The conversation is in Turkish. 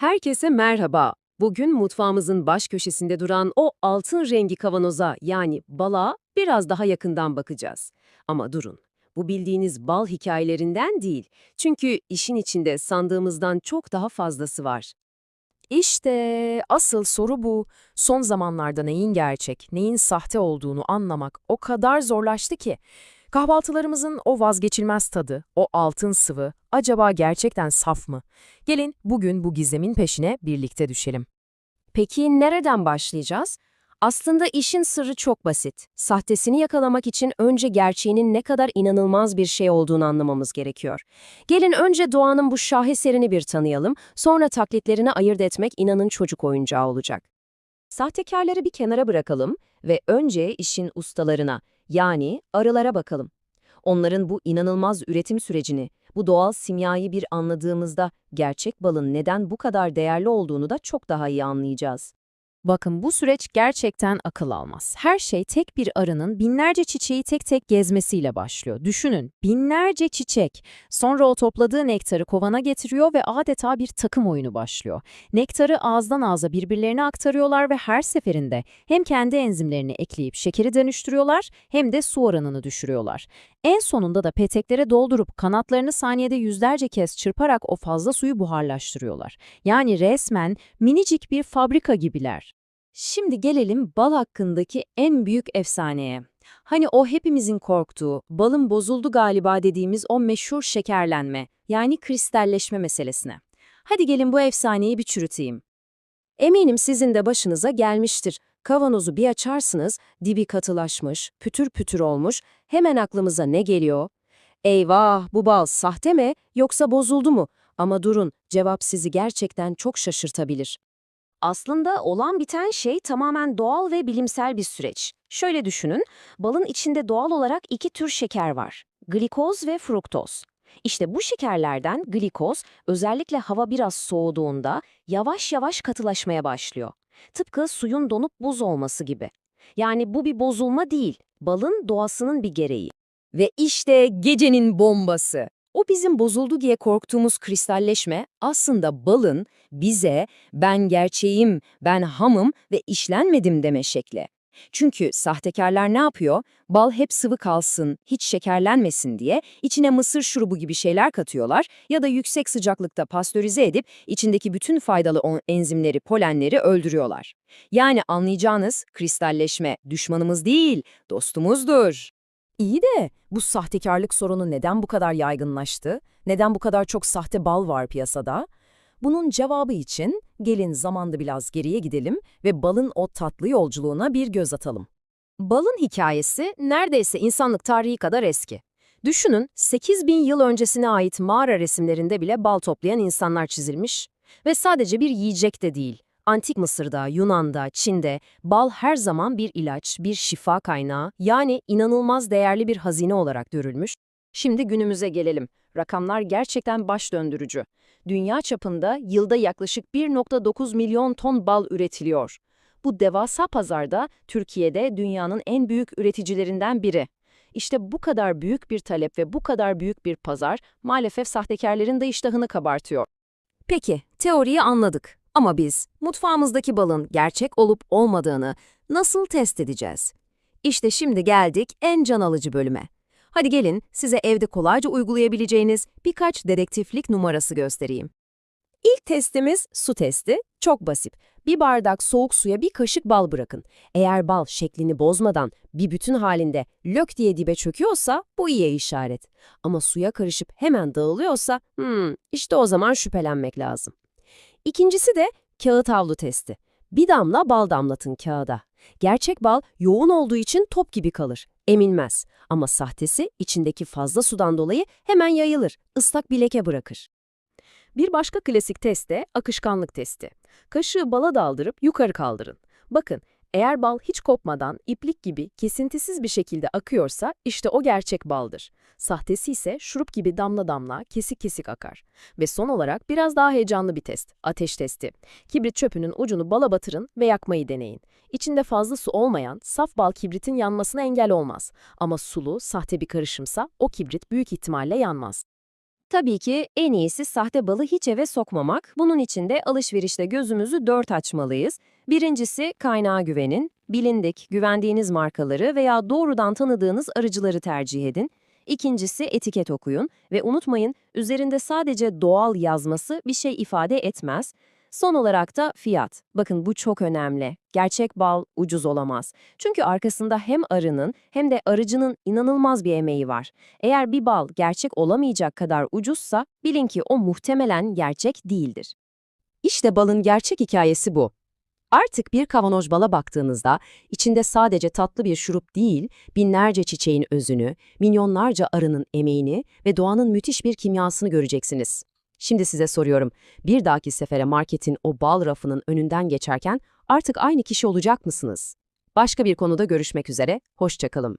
Herkese merhaba. Bugün mutfağımızın baş köşesinde duran o altın rengi kavanoza yani bala biraz daha yakından bakacağız. Ama durun, bu bildiğiniz bal hikayelerinden değil. Çünkü işin içinde sandığımızdan çok daha fazlası var. İşte asıl soru bu. Son zamanlarda neyin gerçek, neyin sahte olduğunu anlamak o kadar zorlaştı ki. Kahvaltılarımızın o vazgeçilmez tadı, o altın sıvı, acaba gerçekten saf mı? Gelin bugün bu gizemin peşine birlikte düşelim. Peki nereden başlayacağız? Aslında işin sırrı çok basit. Sahtesini yakalamak için önce gerçeğinin ne kadar inanılmaz bir şey olduğunu anlamamız gerekiyor. Gelin önce doğanın bu şaheserini bir tanıyalım, sonra taklitlerini ayırt etmek inanın çocuk oyuncağı olacak. Sahtekarları bir kenara bırakalım ve önce işin ustalarına, yani arılara bakalım. Onların bu inanılmaz üretim sürecini, bu doğal simyayı bir anladığımızda gerçek balın neden bu kadar değerli olduğunu da çok daha iyi anlayacağız. Bakın bu süreç gerçekten akıl almaz. Her şey tek bir arının binlerce çiçeği tek tek gezmesiyle başlıyor. Düşünün, binlerce çiçek. Sonra o topladığı nektarı kovana getiriyor ve adeta bir takım oyunu başlıyor. Nektarı ağızdan ağza birbirlerine aktarıyorlar ve her seferinde hem kendi enzimlerini ekleyip şekeri dönüştürüyorlar hem de su oranını düşürüyorlar. En sonunda da peteklere doldurup kanatlarını saniyede yüzlerce kez çırparak o fazla suyu buharlaştırıyorlar. Yani resmen minicik bir fabrika gibiler. Şimdi gelelim bal hakkındaki en büyük efsaneye. Hani o hepimizin korktuğu, balın bozuldu galiba dediğimiz o meşhur şekerlenme, yani kristalleşme meselesine. Hadi gelin bu efsaneyi bir çürüteyim. Eminim sizin de başınıza gelmiştir. Kavanozu bir açarsınız, dibi katılaşmış, pütür pütür olmuş, hemen aklımıza ne geliyor? Eyvah, bu bal sahte mi yoksa bozuldu mu? Ama durun, cevap sizi gerçekten çok şaşırtabilir. Aslında olan biten şey tamamen doğal ve bilimsel bir süreç. Şöyle düşünün, balın içinde doğal olarak iki tür şeker var. Glikoz ve fruktoz. İşte bu şekerlerden glikoz özellikle hava biraz soğuduğunda yavaş yavaş katılaşmaya başlıyor. Tıpkı suyun donup buz olması gibi. Yani bu bir bozulma değil, balın doğasının bir gereği. Ve işte gecenin bombası. O bizim bozuldu diye korktuğumuz kristalleşme aslında balın bize ben gerçeğim, ben hamım ve işlenmedim deme şekli. Çünkü sahtekarlar ne yapıyor? Bal hep sıvı kalsın, hiç şekerlenmesin diye içine mısır şurubu gibi şeyler katıyorlar ya da yüksek sıcaklıkta pastörize edip içindeki bütün faydalı enzimleri, polenleri öldürüyorlar. Yani anlayacağınız kristalleşme düşmanımız değil, dostumuzdur. İyi de bu sahtekarlık sorunu neden bu kadar yaygınlaştı? Neden bu kadar çok sahte bal var piyasada? Bunun cevabı için gelin zamanda biraz geriye gidelim ve balın o tatlı yolculuğuna bir göz atalım. Balın hikayesi neredeyse insanlık tarihi kadar eski. Düşünün 8000 yıl öncesine ait mağara resimlerinde bile bal toplayan insanlar çizilmiş. Ve sadece bir yiyecek de değil. Antik Mısır'da, Yunan'da, Çin'de bal her zaman bir ilaç, bir şifa kaynağı yani inanılmaz değerli bir hazine olarak görülmüş. Şimdi günümüze gelelim. Rakamlar gerçekten baş döndürücü. Dünya çapında yılda yaklaşık 1.9 milyon ton bal üretiliyor. Bu devasa pazarda Türkiye'de dünyanın en büyük üreticilerinden biri. İşte bu kadar büyük bir talep ve bu kadar büyük bir pazar maalesef sahtekarların da iştahını kabartıyor. Peki, teoriyi anladık. Ama biz mutfağımızdaki balın gerçek olup olmadığını nasıl test edeceğiz? İşte şimdi geldik en can alıcı bölüme. Hadi gelin size evde kolayca uygulayabileceğiniz birkaç dedektiflik numarası göstereyim. İlk testimiz su testi. Çok basit. Bir bardak soğuk suya bir kaşık bal bırakın. Eğer bal şeklini bozmadan bir bütün halinde lök diye dibe çöküyorsa bu iyiye işaret. Ama suya karışıp hemen dağılıyorsa hmm, işte o zaman şüphelenmek lazım. İkincisi de kağıt havlu testi. Bir damla bal damlatın kağıda. Gerçek bal yoğun olduğu için top gibi kalır, emilmez. Ama sahtesi içindeki fazla sudan dolayı hemen yayılır, ıslak bir leke bırakır. Bir başka klasik test de akışkanlık testi. Kaşığı bala daldırıp yukarı kaldırın. Bakın, eğer bal hiç kopmadan iplik gibi kesintisiz bir şekilde akıyorsa işte o gerçek baldır. Sahtesi ise şurup gibi damla damla, kesik kesik akar. Ve son olarak biraz daha heyecanlı bir test, ateş testi. Kibrit çöpünün ucunu bala batırın ve yakmayı deneyin. İçinde fazla su olmayan, saf bal kibritin yanmasına engel olmaz. Ama sulu, sahte bir karışımsa o kibrit büyük ihtimalle yanmaz. Tabii ki en iyisi sahte balı hiç eve sokmamak. Bunun için de alışverişte gözümüzü dört açmalıyız. Birincisi kaynağa güvenin. Bilindik, güvendiğiniz markaları veya doğrudan tanıdığınız arıcıları tercih edin. İkincisi etiket okuyun ve unutmayın üzerinde sadece doğal yazması bir şey ifade etmez. Son olarak da fiyat. Bakın bu çok önemli. Gerçek bal ucuz olamaz. Çünkü arkasında hem arının hem de arıcının inanılmaz bir emeği var. Eğer bir bal gerçek olamayacak kadar ucuzsa bilin ki o muhtemelen gerçek değildir. İşte balın gerçek hikayesi bu. Artık bir kavanoz bala baktığınızda içinde sadece tatlı bir şurup değil, binlerce çiçeğin özünü, milyonlarca arının emeğini ve doğanın müthiş bir kimyasını göreceksiniz. Şimdi size soruyorum, bir dahaki sefere marketin o bal rafının önünden geçerken artık aynı kişi olacak mısınız? Başka bir konuda görüşmek üzere, hoşçakalın.